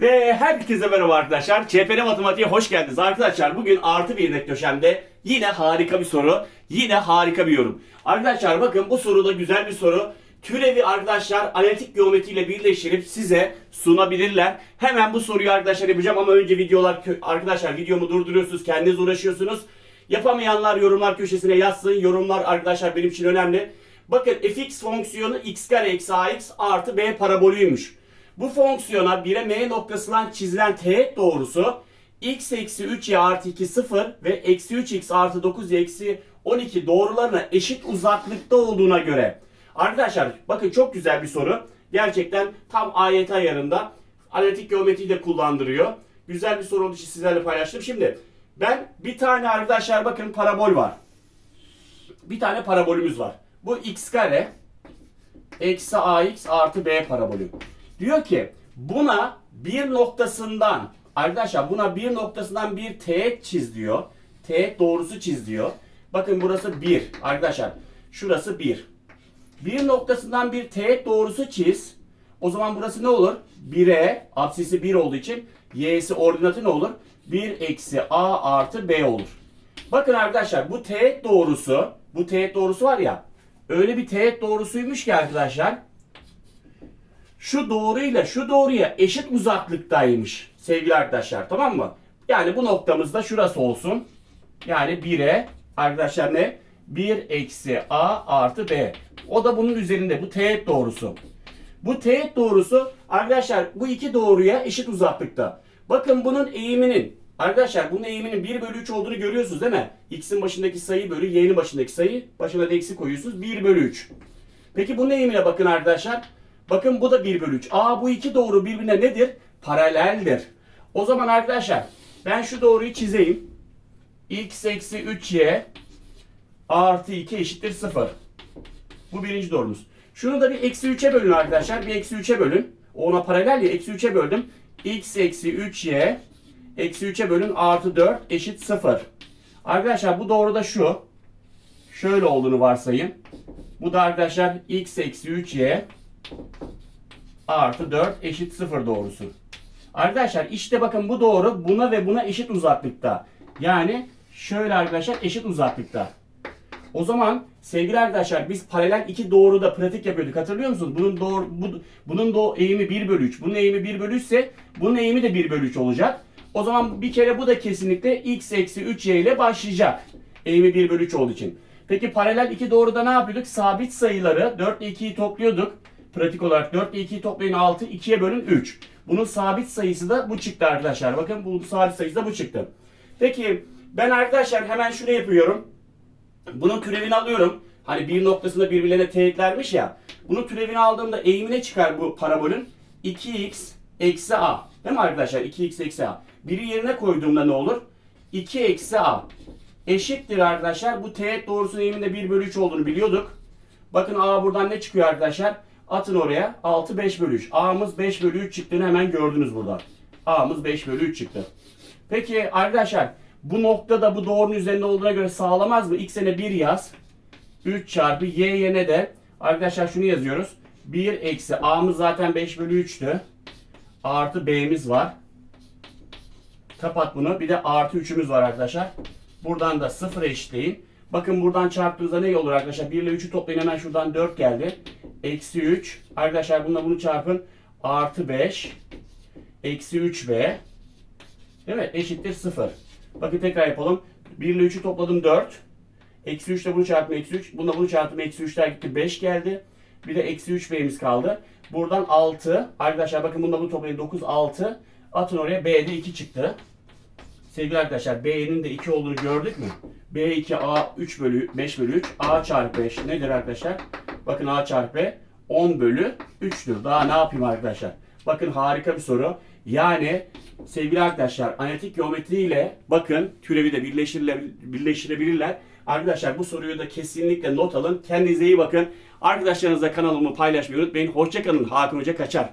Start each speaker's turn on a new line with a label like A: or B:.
A: Ve herkese merhaba arkadaşlar. CPR Matematiğe hoş geldiniz. Arkadaşlar bugün artı bir net köşemde yine harika bir soru. Yine harika bir yorum. Arkadaşlar bakın bu soru da güzel bir soru. Türevi arkadaşlar analitik geometriyle birleştirip size sunabilirler. Hemen bu soruyu arkadaşlar yapacağım ama önce videolar arkadaşlar videomu durduruyorsunuz kendiniz uğraşıyorsunuz. Yapamayanlar yorumlar köşesine yazsın. Yorumlar arkadaşlar benim için önemli. Bakın fx fonksiyonu x kare eksi ax artı b parabolüymüş. Bu fonksiyona 1'e m noktasından çizilen teğet doğrusu x eksi 3y artı 2 0 ve eksi 3x artı 9y eksi 12 doğrularına eşit uzaklıkta olduğuna göre. Arkadaşlar bakın çok güzel bir soru. Gerçekten tam ayet ayarında analitik geometriyi de kullandırıyor. Güzel bir soru olduğu için sizlerle paylaştım. Şimdi ben bir tane arkadaşlar bakın parabol var. Bir tane parabolümüz var. Bu x kare eksi ax artı b parabolü. Diyor ki buna bir noktasından arkadaşlar buna bir noktasından bir teğet çiz diyor. Teğet doğrusu çiz diyor. Bakın burası 1 arkadaşlar. Şurası 1. Bir noktasından bir teğet doğrusu çiz. O zaman burası ne olur? 1'e apsisi 1 olduğu için y'si ordinatı ne olur? 1 eksi a artı b olur. Bakın arkadaşlar bu teğet doğrusu, bu teğet doğrusu var ya, öyle bir teğet doğrusuymuş ki arkadaşlar, şu doğruyla şu doğruya eşit uzaklıktaymış sevgili arkadaşlar tamam mı? Yani bu noktamızda şurası olsun. Yani 1'e arkadaşlar ne? 1 eksi a artı b. O da bunun üzerinde bu teğet doğrusu. Bu teğet doğrusu arkadaşlar bu iki doğruya eşit uzaklıkta. Bakın bunun eğiminin arkadaşlar bunun eğiminin 1 bölü 3 olduğunu görüyorsunuz değil mi? X'in başındaki sayı bölü y'nin başındaki sayı başına da eksi koyuyorsunuz 1 bölü 3. Peki bunun eğimine bakın arkadaşlar. Bakın bu da 1 bölü 3. Aa bu iki doğru birbirine nedir? Paraleldir. O zaman arkadaşlar ben şu doğruyu çizeyim. x eksi 3y artı 2 eşittir 0. Bu birinci doğrumuz. Şunu da bir eksi 3'e bölün arkadaşlar. Bir eksi 3'e bölün. Ona paralel ya eksi 3'e böldüm. x eksi 3y eksi 3'e bölün artı 4 eşit 0. Arkadaşlar bu doğru da şu. Şöyle olduğunu varsayın. Bu da arkadaşlar x eksi 3y artı 4 eşit 0 doğrusu. Arkadaşlar işte bakın bu doğru buna ve buna eşit uzaklıkta. Yani şöyle arkadaşlar eşit uzaklıkta. O zaman sevgili arkadaşlar biz paralel iki doğruda pratik yapıyorduk. Hatırlıyor musunuz? Bunun doğru bu, bunun do eğimi 1 bölü 3. Bunun eğimi 1 bölü 3 ise bunun eğimi de 1 bölü 3 olacak. O zaman bir kere bu da kesinlikle x eksi 3y ile başlayacak. Eğimi 1 bölü 3 olduğu için. Peki paralel iki doğruda ne yapıyorduk? Sabit sayıları 4 ile 2'yi topluyorduk. Pratik olarak 4 ile 2'yi toplayın 6, 2'ye bölün 3. Bunun sabit sayısı da bu çıktı arkadaşlar. Bakın bu sabit sayısı da bu çıktı. Peki ben arkadaşlar hemen şunu yapıyorum. Bunun türevini alıyorum. Hani bir noktasında birbirlerine teğetlermiş ya. Bunun türevini aldığımda eğimine çıkar bu parabolün. 2x eksi a. Değil mi arkadaşlar? 2x eksi a. Biri yerine koyduğumda ne olur? 2 eksi a. Eşittir arkadaşlar. Bu teğet doğrusunun eğiminde 1 bölü 3 olduğunu biliyorduk. Bakın a buradan ne çıkıyor arkadaşlar? Atın oraya. 6 5 bölü 3. a'mız 5 bölü 3 çıktığını hemen gördünüz burada. a'mız 5 bölü 3 çıktı. Peki arkadaşlar bu noktada bu doğrunun üzerinde olduğuna göre sağlamaz mı? X'e 1 yaz. 3 çarpı y'ye ne de? Arkadaşlar şunu yazıyoruz. 1 eksi a'mız zaten 5 bölü 3'tü. Artı b'miz var. Kapat bunu. Bir de artı 3'ümüz var arkadaşlar. Buradan da 0 eşitleyin. Bakın buradan çarptığınızda ne olur arkadaşlar? 1 ile 3'ü toplayın hemen şuradan 4 geldi. Eksi 3. Arkadaşlar bununla bunu çarpın. Artı 5. Eksi 3b. Değil mi? Eşittir 0. Bakın tekrar yapalım. 1 ile 3'ü topladım 4. Eksi 3 ile bunu çarptım eksi 3. Bununla bunu çarptım eksi 3'ler gitti 5 geldi. Bir de eksi 3 b'miz kaldı. Buradan 6. Arkadaşlar bakın bununla bunu toplayın 9 6. Atın oraya b'de 2 çıktı. Sevgili arkadaşlar B'nin de 2 olduğunu gördük mü? B2 A 3 bölü 5 bölü 3 A çarpı 5 nedir arkadaşlar? Bakın A çarpı B 10 bölü 3'tür. Daha ne yapayım arkadaşlar? Bakın harika bir soru. Yani sevgili arkadaşlar analitik geometri ile bakın türevi de birleştirebilirler. Arkadaşlar bu soruyu da kesinlikle not alın. Kendinize iyi bakın. Arkadaşlarınızla kanalımı paylaşmayı unutmayın. Hoşçakalın. Hakan Hoca kaçar.